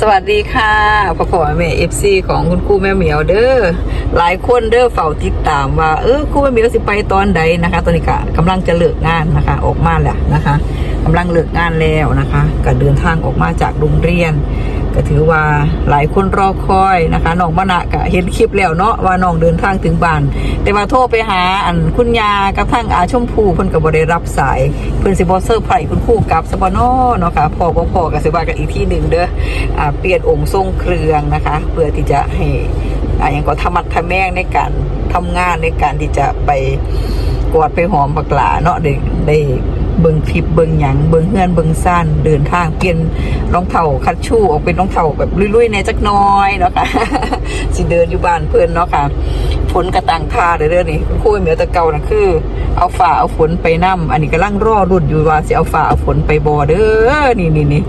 สวัสดีค่ะพ่อพ่อแม่เอฟซีของคุณครูแม่เหมียวเด้อหลายคนเด้อเฝ้าติดตามว่าเออครูแม่เหมียวสิไปตอนใดนะคะ ตอนนี้ก็กำลังจะเลิกงานนะคะ ออกมาแล้วนะคะกำลังเลิกงานแล้วนะคะ ก็เดินทางออกมาจากโรงเรียน ก็ถือว่าหลายคนรอคอยนะคะน้องมะนะก็เห็นคลิปแล้วเนาะว่าน้องเดินทางถึงบ้าน แต่ว่าโทรไปหาอันคุณยากับทั้งอาชมพูเพิ่นก็บ่ได้รับสายเพิ่นสิบ่เซอร์ไพรส์คุณครูกับซะบ่เนาะเนาะค่ะพอบ่พอก็สิว่ากันอีกที่หนึ่งเด้ออ่าเปลี่ยนองค์ทรงเครื่องนะคะ เพื่อที่จะให้อ่าหยังก็ธรรมัดทะแม่งในการทำงานในการที่จะไปกอดไปหอมบักหลาเนาะได้ได้ เบิ่งคลิปเบิ่งหยังเบิ่งเฮือนเบิ่งซ่านเดินทางเปลี่ยนรองเท้าคัดชู่ออกเป็นรองเท้าแบบลุยๆในจักน้อยเนาะค่ะสิเดินอยู่บ้านเพื่อนเนาะค่ะฝนกระตังท่าเด้อเด้อนี่คุณครูเหมียวตะเก่านะคือ เอาฝ่าเอาฝนไปนํอันนี้กำลังรอรุ่นอยู่ว่าสิเอาฝ่าเอาฝนไปบ่อเด้อนี่นี่นี่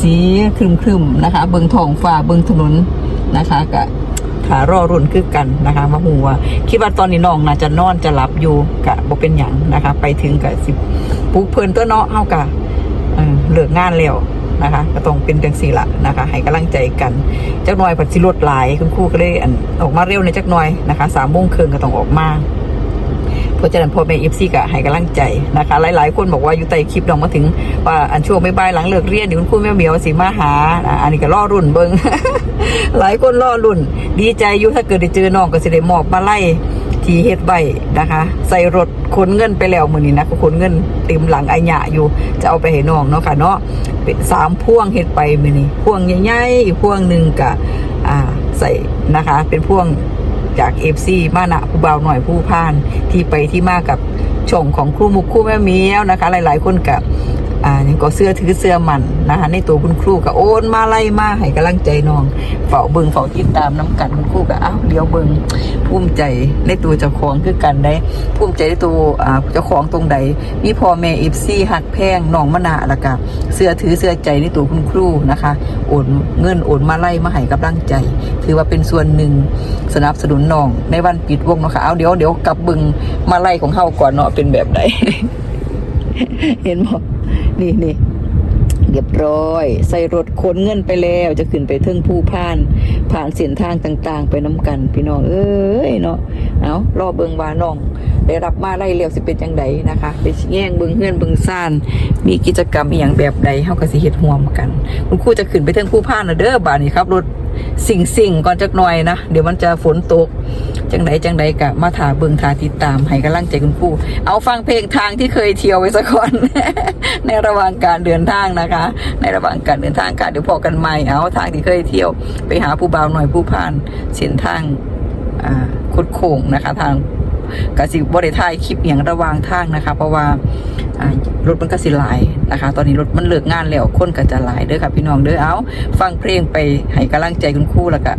สีครึมครึมๆนะคะ เบิ่งท้องฟ้าเบิ่งถนนนะคะกะ ขารอรุ่นคือกันนะคะมาหัวคิดว่าตอนนี้น้องน่าจะนอนจะหลับอยู่กะบ่เป็นหยังนะคะ ไปถึงกะสิปลุกเพิ่นตัวเนาะเฮากะเหลิกงานแล้วนะคะก็ต้องเป็นจังสี่ละนะคะ ให้กำลังใจกันจักหน่อยผัดสิรดหลายคุณครูก็เลยออกมาเร็วในจักหน่อยนะคะสามโมงครึ่งก็ต้องออกมา ราะฉะนั้นพ่อแม่เอฟซีก็ให้กำลังใจนะคะ หลายๆ คนบอกว่าอยู่ใต้คลิปลองมาถึงว่าอันช่วงไม่บายหลังเลิกเรียนนี่คุณครูแม่เหมียวสิมาหา อันนี้ก็ล่อรุ่นเบิงหลายคนล่อรุ่น ดีใจอยู่ถ้าเกิดได้เจอน้องก็สิได้มอบมาไล่ทีเฮ็ดใบนะคะ ใส่รถขนเงินไปแล้วมือนี้นะก็ขนเงินเต็มหลังไอหยะอยู่ จะเอาไปให้น้องเนาะค่ะเนาะสามพ่วงเฮ็ดไปมือนี้พ่วงใหญ่ๆอีกพ่วงหนึ่งก็อ่าใส่นะคะ เป็นพ่วง จากเอฟซีมานะผู้เบาหน่อยผู้พานที่ไปที่มากับช่องของครูมุกครูแม่เมียวนะคะ หลาย ๆ คนกับ อ่ายังก็เสื้อถือเสื้อมันนะคะในตัวคุณครูก็โอนมาไล่มาให้กำลังใจน้องเฝ้าเบิงเฝ้าติดตามน้ำกันคุณครูก็อ้าวเลี้ยวเบิงภูมิใจในตัวเจ้าของคือกันได้ภูมิใจในตัวอ่าเจ้าของตรงใดมีพ่อแม่เอฟซีหักแพงน้องมะนาแล้วก็เสื้อถือเสื้อใจในตัวคุณครูนะคะโอนเงินโอนมาไล่มาให้กำลังใจ ถือว่าเป็นส่วนหนึ่งสนับสนุนน้องในวันปิดวงนะค่ะเอาเดี๋ยวเดี๋ยวกลับบึงมาไล่ของเฮาก่อนเนาะเป็นแบบไหน เห็นบ่ นี่นี่เรียบร้อย ใส่รถขนเงินไปแล้วจะขึ้นไปเทิงผู้ผ่าน ผ่านเส้นทางต่าง ๆ ไปน้กัน พี่น้องเอ้ยเนาะเอารอเบิงวาน้อง ได้รับมาไล่เร็วสิเป็นจังใดนะคะ ไปแย่งเบิงเฮือนเบิงซ่าน มีกิจกรรมอย่างแบบใดเฮาก็สิเฮ็ดร่วมกัน คุณครูจะขึ้นไปเทิงผู้ผ่านนะเด้อบานี้ครับรถสิ่งสิ่งๆก่อนจักหน่อยนะเดี๋ยวมันจะฝนตก จังใดจังใดกะมาถาเบิงทาติดตามให้กำลังใจคุณครูเอาฟังเพลงทางที่เคยเที่ยวไว้สักคนในระหว่างการเดินทางนะคะ ในระหว่างการเดินทางการเดี๋ยวพอกันใหม่เอาทางที่เคยเที่ยว ไปหาผู้บ่าวหน่อยผู้ผ่านเส้นทางอ่าคุดโค้งนะคะ ทาง กสิบริถ่ายคลิปอย่างระวางทางนะคะ เพราะว่ารถมันก็สิหลายนะคะ ตอนนี้รถมันเลิกงานแล้วคนก็จะหลายเด้อค่ะพี่น้องเด้อเอาฟังเพลงไปให้กำลังใจคุณครูแล้วก็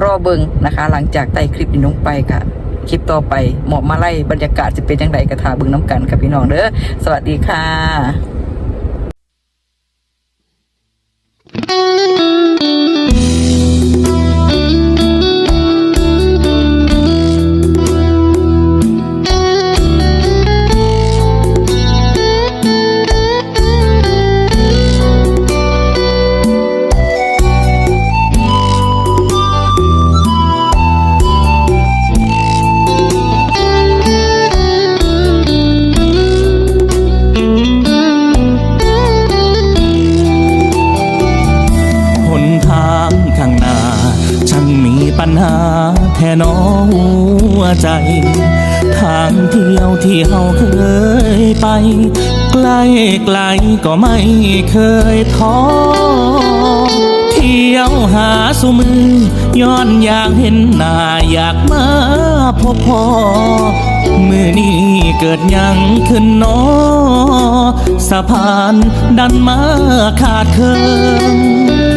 รอเบิงนะคะ หลังจากใต้คลิปนี้ลงไปค่ะคลิปต่อไปเหมาะมาไล่บรรยากาศจะเป็นยังไงกระทาเบึงน้ำกันค่ะพี่น้องเด้อสวัสดีค่ะ ช่างมีปัญหาแท่น้องหัวใจ ทางเที่ยวที่เฮาเคยไป ใกล้ไกลก็ไม่เคยท้อเที่ยวหาสุมือ ย้อนอยากเห็นหน้าอยากมาพบพ่อมือนี้เกิดยังขึ้นนอสะพานดันมาขาดเคิง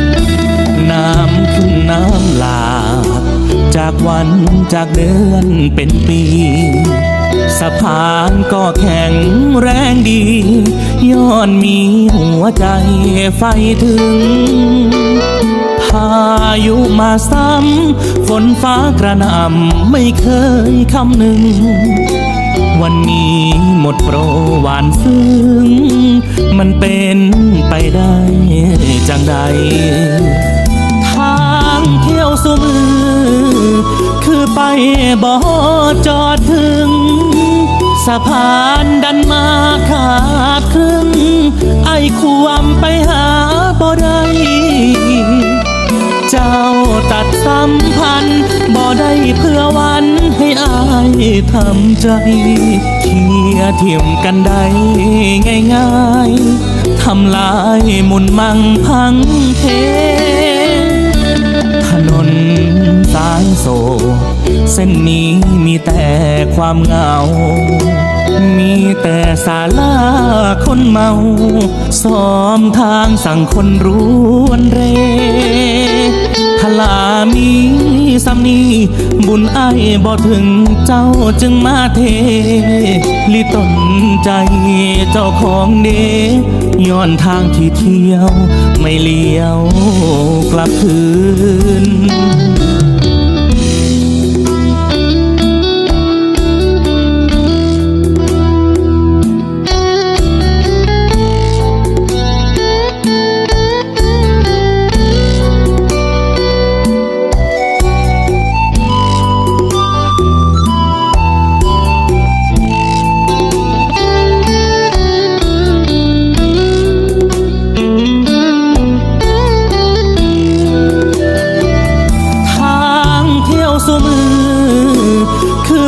วันจากเดือนเป็นปี สะพานก็แข็งแรงดีย้อนมีหัวใจไฟถึง พายุมาซ้ำฝนฟ้ากระหน่ำไม่เคยคำหนึ่ง วันนี้หมดโปรหวานซึ้ง มันเป็นไปได้จังใดสุมือ สะพานดันมาขาดครึ่ง ไอ้ความไปหาบ่ได้เจ้าตัดสัมพันธ์บ่ได้เพื่อวันให้อายทำใจเทียเทียมกันได้ง่ายๆทำลายมุนมังพังเทถนนสายโซ เส้นนี้มีแต่ความเหงา มีแต่สาลาคนเมาซ้อมทางสั่งคนรวนเรทลามีสำนีบุญไอ้ายบ่ถึงเจ้าจึงมาเท ลิตนใจเจ้าของเดย้อนทางที่เที่ยว ไม่เลี้ยวกลับคืน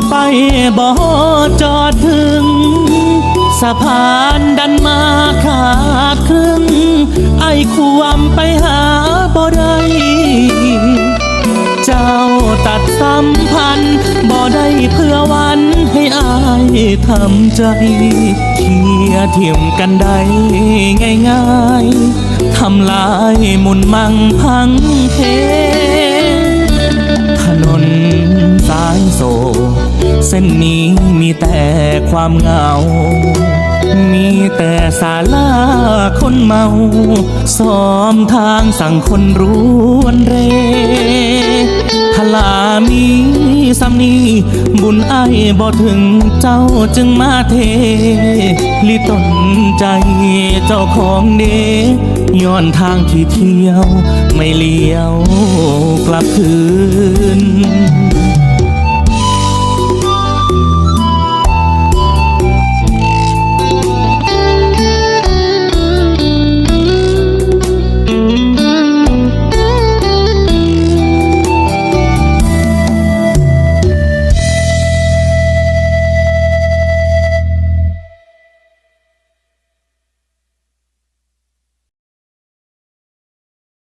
ไปบ่จอดถึง สะพานดันมาขาดครึ่ง ไอ้ความไปหาบ่ได้เจ้าตัดสัมพันธ์บ่ได้เพื่อวันให้อายทำใจเทียเทียมกันได้ง่ายๆทำลายมุนมังพังเท ถนนสายโซเส้นนี้มีแต่ความเหงา มีแต่สาลาคนเมาซ้อมทางสั่งคนรวนเร ลามีสำนีบุญไอ้บ่ถึงเจ้าจึงมาเท ลิตนใจเจ้าของเดย้อนทางที่เที่ยว ไม่เลี้ยวกลับคืน